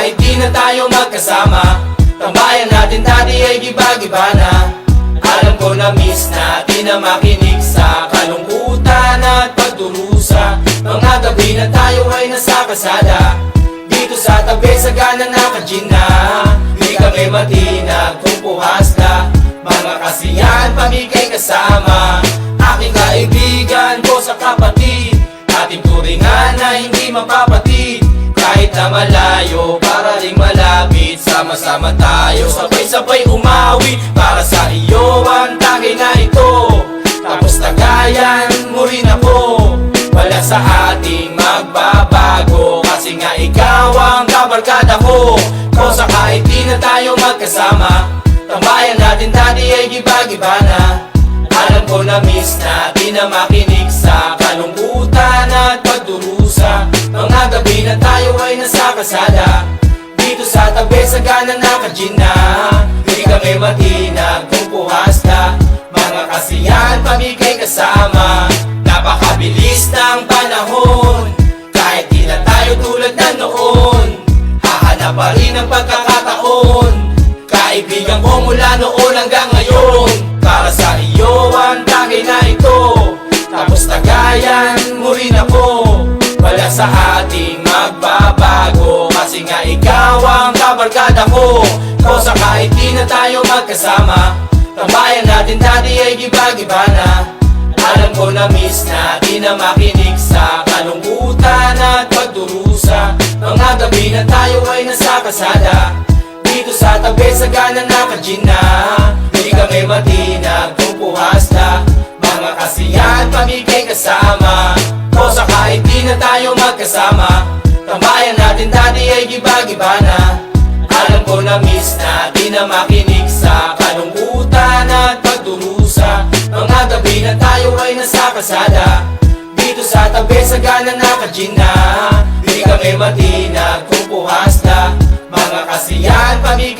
kahit di na tayo magkasama Tambayan natin dati ay giba-giba na. Alam ko na miss natin na makinig sa kalungkutan at pagdurusa. Mga gabi na tayo ay nasa kasada. Dito sa tabi sa gana naka-gin na Di kami matinag kung puhas na Mga kasiyahan pamigay kasama Kahit na malayo para ring malapit Sama-sama tayo. Sabay-sabay umawi Para sa iyo ang tagay na ito. Tapos tagayan mo rin ako. Wala sa ating magbabago Kasi nga ikaw ang kabarkada ko. Ko sa kahit di na tayo magkasama Tambayan natin dati ay giba-giba na? Alam ko na miss natin na makinig sa pagdurusa Gabi na tayo ay nasa kasada. Dito sa tabi sa gana naka-gin na Di kami matinag kung puhas na. Mga kasiyahan pamigay kasama. Napakabilis ng panahon. Kahit di na tayo tulad na noon Hahanap pa rin ang pagkakataon. Kaibigan ko mula noon hanggang ngayon. Para sa iyo ang tagay na ito. Tapos tagayan mo rin ako Wala sa ating magkasama. Tambayan natin dati ay giba-giba na. Alam ko na miss natin na makinig sa kalungkutan at pagdurusa. Mga gabi na tayo ay nasa kasada. Dito sa tabi sa gana naka-gin na. Di kami matinag kung puhas na. Mga kasiyahan pamigay kasama. Ko sa kahit di na tayo magkasama. Tambayan natin dati ay giba-giba na. Alam ko na miss natin na makinig sa kalungkutan at pagdurusa. Mga gabi na tayo ay nasa kasada Dito sa tabi sa gana nakajin na Di kami matinag kung puhasta Mga kasiyahan pamilya